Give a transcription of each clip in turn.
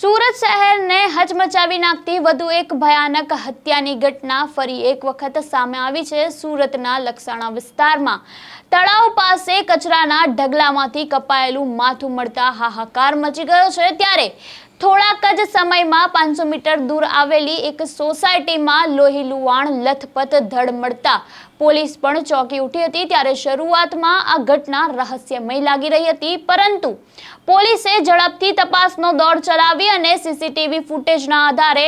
સુરત શહેરને હચમચાવી નાખતી વધુ એક ભયાનક હત્યાની ઘટના ફરી એક વખત સામે આવી છે સુરતના લક્ષાણા વિસ્તારમાં. તળાવ પાસે કચરાના ઢગલામાંથી કપાયેલું માથું મળતા હાહાકાર મચી ગયો છે. ત્યારે થોડાક જ સમયમાં પાંચસો મીટર દૂર આવેલી એક સોસાયટીમાં લોહી લુવાણ, લથપથ ધડ મળતા પોલીસ પણ ચોંકી ઉઠી હતી. ત્યારે શરૂઆતમાં આ ઘટના રહસ્યમય લાગી રહી હતી. પરંતુ પોલીસે ઝડપથી તપાસનો દોર ચલાવી અને સીસીટીવી ફૂટેજના આધારે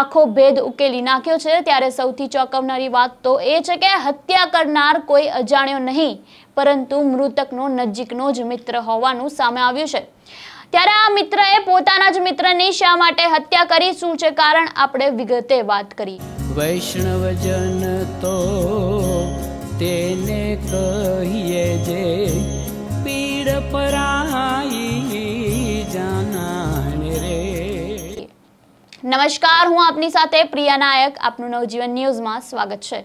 આખો ભેદ ઉકેલી નાખ્યો છે. ત્યારે સૌથી ચોંકાવનારી વાત તો એ છે કે હત્યા કરનાર કોઈ અજાણ્યો નહીં, પરંતુ મૃતકનો નજીકનો જ મિત્ર હોવાનું સામે આવ્યું છે. ત્યારે આ મિત્રએ પોતાના જ મિત્રની શા માટે હત્યા કરી? શું છે કારણ? આપણે વિગતે વાત કરી. વૈષ્ણવજન તો તેને કહીએ જે પીડ પરાઈ જાનાને રે. નમસ્કાર હું આપની સાથે પ્રિયા નાયક. આપનું નવજીવન ન્યૂઝમાં સ્વાગત છે.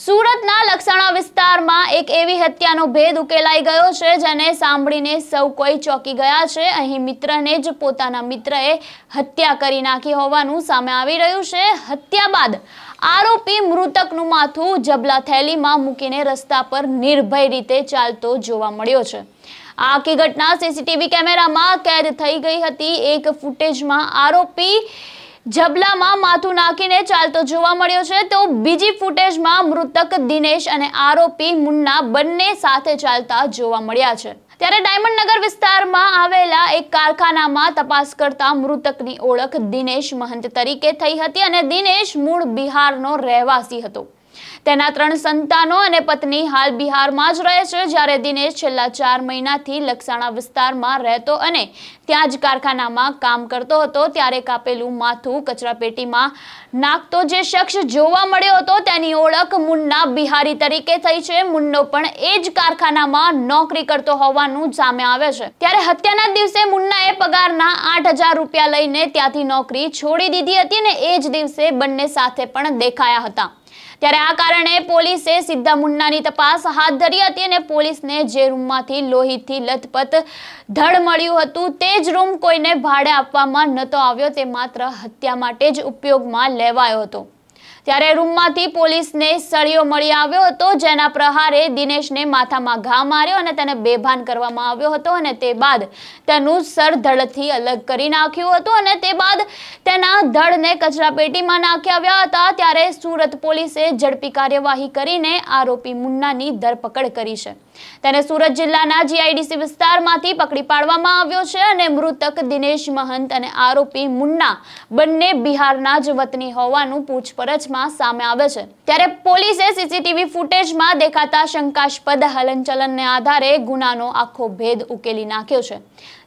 સુરતના લક્ષણા વિસ્તારમાં એક એવી હત્યાનો ભેદ ઉકેલાઈ ગયો છે, જેને સાંભળીને સૌ કોઈ ચોંકી ગયા છે. અહીં મિત્રને જ પોતાના મિત્રએ હત્યા કરી નાખી હોવાનું સામે આવી રહ્યું છે. હત્યા બાદ આરોપી મૃતકનું માથું જબલા થેલીમાં મૂકીને રસ્તા પર નિર્ભય રીતે ચાલતો જોવા મળ્યો છે. આ આખી ઘટના સીસીટીવી કેમેરામાં કેદ થઈ ગઈ હતી. એક ફૂટેજમાં આરોપી જબલામાં માથું નાખીને ચાલતો જોવા મળ્યો છે. તો બીજી ફૂટેજમાં મૃતક દિનેશ અને આરોપી મુન્ના બંને સાથે ચાલતા જોવા મળ્યા છે. ત્યારે ડાયમંડ નગર વિસ્તારમાં આવેલા એક કારખાનામાં તપાસ કરતા મૃતકની ઓળખ દિનેશ મહંત તરીકે થઈ હતી અને દિનેશ મૂળ બિહારનો રહેવાસી હતો. તેના ત્રણ સંતાનો અને પત્ની હાલ બિહારમાં જ રહે છે. જ્યારે દિનેશ છેલ્લા ચાર મહિનાથી લક્ષાણા વિસ્તારમાં રહેતો અને ત્યાં જ કારખાનામાં કામ કરતો હતો. ત્યારે કાપેલું માથું કચરાપેટીમાં નાખતો જે શખ્સ જોવા મળ્યો હતો, તેની ઓળખ મુન્ના બિહારી તરીકે થઈ છે. મુન્નો પણ એ જ કારખાનામાં નોકરી કરતો હોવાનું સામે આવે છે. ત્યારે હત્યાના દિવસે મુન્નાએ પગારના આઠ હજાર રૂપિયા લઈને ત્યાંથી નોકરી છોડી દીધી હતી અને એ જ દિવસે બંને સાથે પણ દેખાયા હતા. ત્યારે આ કારણે પોલીસે સીધા મુન્નાની તપાસ હાથ ધરી હતી અને પોલીસને જે રૂમમાંથી લોહીથી લથપથ ધડ મળ્યું હતું તે જ રૂમ કોઈને ભાડે આપવામાં નહોતો આવ્યો, તે માત્ર હત્યા માટે જ ઉપયોગમાં લેવાયો હતો. ત્યારે રૂમમાંથી પોલીસને સળિયો મળી આવ્યો હતો, જેના પ્રહારે દિનેશને માથામાં ઘા માર્યો અને તેને બેભાન કરવામાં આવ્યો હતો અને તે બાદ તેનું સર ધડથી અલગ કરી નાખ્યું હતું અને તે બાદ તેના ધડને કચરાપેટીમાં નાખી આવ્યા હતા. ત્યારે સુરત પોલીસે ઝડપી કાર્યવાહી કરીને આરોપી મુન્નાની ધરપકડ કરી છે. તેને સુરત જિલ્લાના જીઆઈડીસી વિસ્તારમાંથી પકડી પાડવામાં આવ્યો છે અને મૃતક દિનેશ મહંત અને આરોપી મુન્ના બંને બિહારના જ વતની હોવાનું પૂછપરછમાં સામે આવે છે. ત્યારે પોલીસે સીસીટીવી ફૂટેજમાં દેખાતા શંકાસ્પદ હલનચલનને આધારે ગુનાનો આખો ભેદ ઉકેલી નાખ્યો છે.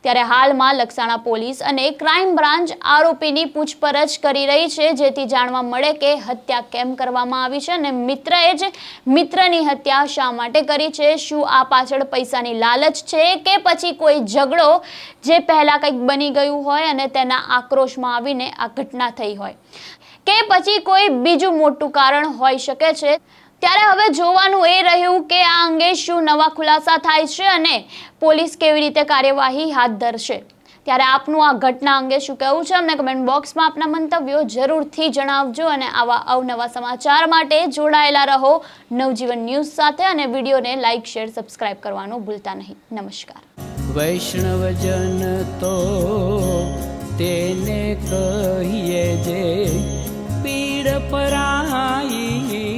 ત્યારે હાલમાં લક્ષાણા પોલીસ અને ક્રાઇમ બ્રાન્ચ આરોપીની પૂછપરછ કરી રહી છે, જેથી જાણવા મળે કે હત્યા કેમ કરવામાં આવી છે અને મિત્રએ જ મિત્રની હત્યા શા માટે કરી છે, શું આ પાછળ પૈસાની લાલચ છે કે પછી કોઈ ઝઘડો જે પહેલા કંઈક બની ગયું હોય અને તેના આક્રોશમાં આવીને આ ઘટના થઈ હોય. કે પછી કોઈ બીજું મોટું કારણ હોઈ શકે છે ત્યારે હવે જોવાનું એ રહ્યું કે આ અંગે શું નવા ખુલાસા થાય છે અને પોલીસ કેવી રીતે કાર્યવાહી હાથ ધરશે. ત્યારે આપનું આ ઘટના અંગે શું કહેવું છે અમને કમેન્ટ બોક્સમાં આપના મંતવ્યો જરૂરથી જણાવજો અને આવા અવનવા સમાચાર માટે જોડાયેલા રહો નવજીવન ન્યૂઝ સાથે અને વિડીયોને લાઇક શેર, સબસ્ક્રાઇબ કરવાનું ભૂલતા નહીં. નમસ્કાર. વૈષ્ણવજન તો તેને કહીએ જે પીડ પરાઈ